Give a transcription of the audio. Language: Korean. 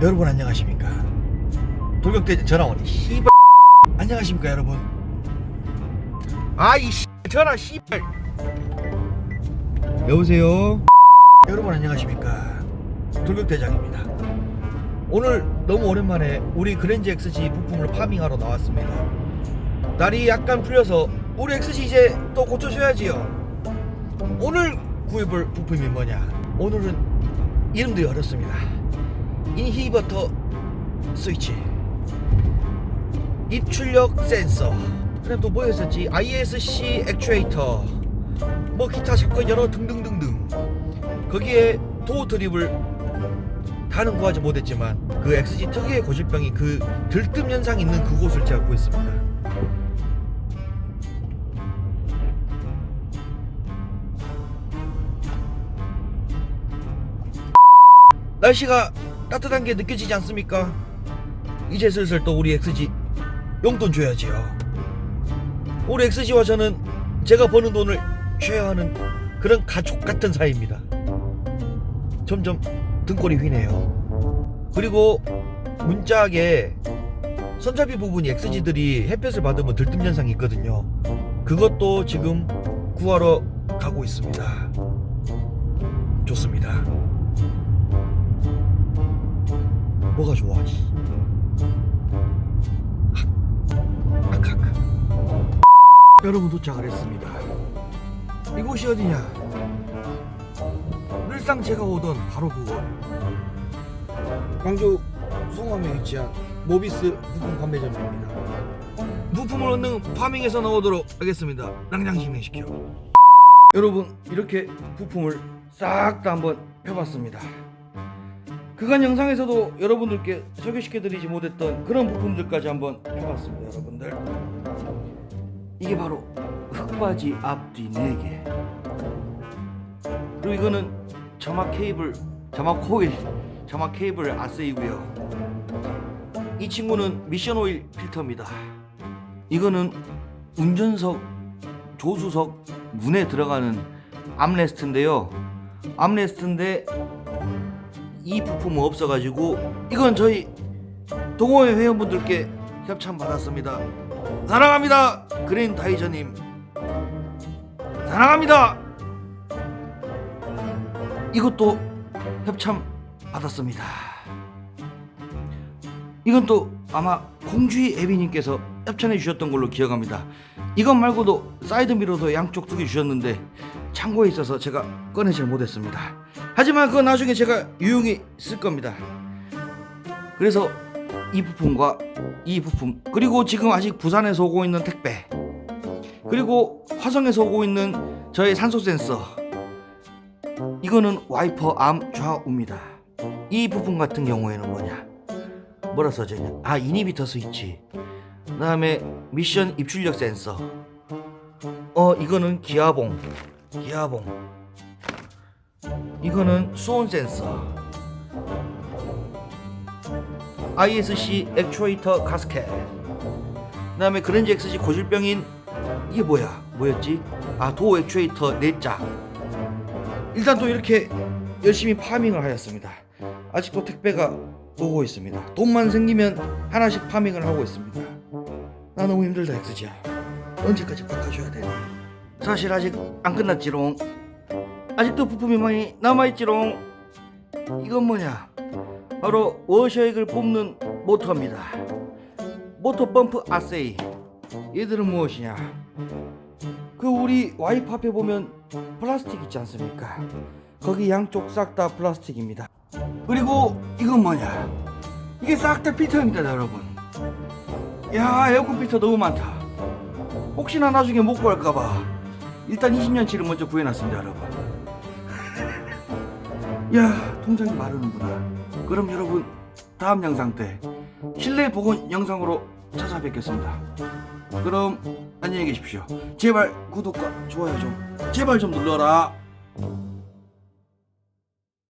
여러분 안녕하십니까? 돌격대 전화원이 씨발. 안녕하십니까 여러분? 아이 씨 전화 씨발. 여보세요? 여러분 안녕하십니까? 돌격대장입니다. 오늘 너무 오랜만에 우리 그랜저 XG 부품을 파밍하러 나왔습니다. 날이 약간 풀려서 우리 XG 이제 또 고쳐줘야지요. 오늘 구해볼 부품이 뭐냐? 오늘은 이름도 어렵습니다 인히버터 스위치. 입출력 센서. 그다음 또 뭐였었지? ISC 액추에이터. 뭐 기타 사건 여러 등등등등. 거기에 도어 드립을 다는 구하지 못했지만 그 XG 특유의 고질병이 그 들뜸 현상 있는 그곳을 제가 구했습니다. 날씨가 따뜻한 게 느껴지지 않습니까? 이제 슬슬 또 우리 XG 용돈 줘야지요. 우리 XG와 저는 제가 버는 돈을 쉬어야 하는 그런 가족 같은 사이입니다. 점점 등골이 휘네요. 그리고 문짝에 손잡이 부분이 XG들이 햇볕을 받으면 들뜸 현상이 있거든요. 그것도 지금 구하러 가고 있습니다. 좋습니다. 뭐가 좋아? 여러분 도착을 했습니다. 이곳이 어디냐? 늘상 제가 오던 바로 그곳. 광주 송암에 위치한 모비스 부품 판매점입니다. 부품을 얻는 파밍에서 나오도록 하겠습니다. 낭장 진행시켜. 여러분 이렇게 부품을 싹 다 한번 펴봤습니다. 그간 영상에서도 여러분들께 소개시켜드리지 못했던 그런 부품들까지 한번 해봤습니다 여러분들. 이게 바로 흙바지 앞뒤 4개. 그리고 이거는 점막 케이블 점막 코일 점막 케이블 아세이고요. 이 친구는 미션 오일 필터입니다. 이거는 운전석 조수석 문에 들어가는 암레스트인데요. 암레스트인데 이 부품은 없어가지고 이건 저희 동호회 회원분들께 협찬 받았습니다. 사랑합니다, 그린 다이저님. 사랑합니다. 이것도 협찬 받았습니다. 이건 또 아마 공주의 애비님께서 협찬해 주셨던 걸로 기억합니다. 이것 말고도 사이드 미러도 양쪽 두 개 주셨는데 창고에 있어서 제가 꺼내질 못했습니다. 하지만 그건 나중에 제가 유용히 쓸 겁니다. 그래서 이 부품과 이 부품 그리고 지금 아직 부산에서 오고 있는 택배 그리고 화성에서 오고 있는 저의 산소 센서 이거는 와이퍼 암 좌우입니다. 이 부품 같은 경우에는 뭐냐? 뭐라 써져 있냐? 아 이니비터 스위치. 그다음에 미션 입출력 센서. 어 이거는 기아봉. 기아봉. 이거는 수온 센서. ISC 액추에이터 가스켓. 그 다음에 그랜저 XG 고질병인 이게 뭐야? 뭐였지? 아 도어 액추에이터 4짝. 일단 또 이렇게 열심히 파밍을 하였습니다. 아직도 택배가 오고 있습니다. 돈만 생기면 하나씩 파밍을 하고 있습니다. 나 너무 힘들다 엑스지야. 언제까지 바꿔줘야 되니? 사실 아직 안 끝났지롱. 아직도 부품이 많이 남아있지롱. 이건 뭐냐? 바로 워셔액을 뽑는 모터입니다. 모터 펌프 아세이. 얘들은 무엇이냐? 그 우리 와이프 앞에 보면 플라스틱 있지 않습니까? 거기 양쪽 싹 다 플라스틱입니다. 그리고 이건 뭐냐? 이게 싹 다 필터입니다, 여러분. 야, 에어컨 필터 너무 많다. 혹시나 나중에 못 구할까봐 일단 20년치를 먼저 구해놨습니다, 여러분. 야, 통장이 마르는구나. 그럼 여러분 다음 영상 때 실내 복원 영상으로 찾아뵙겠습니다. 그럼 안녕히 계십시오. 제발 구독과 좋아요 좀 제발 좀 눌러라.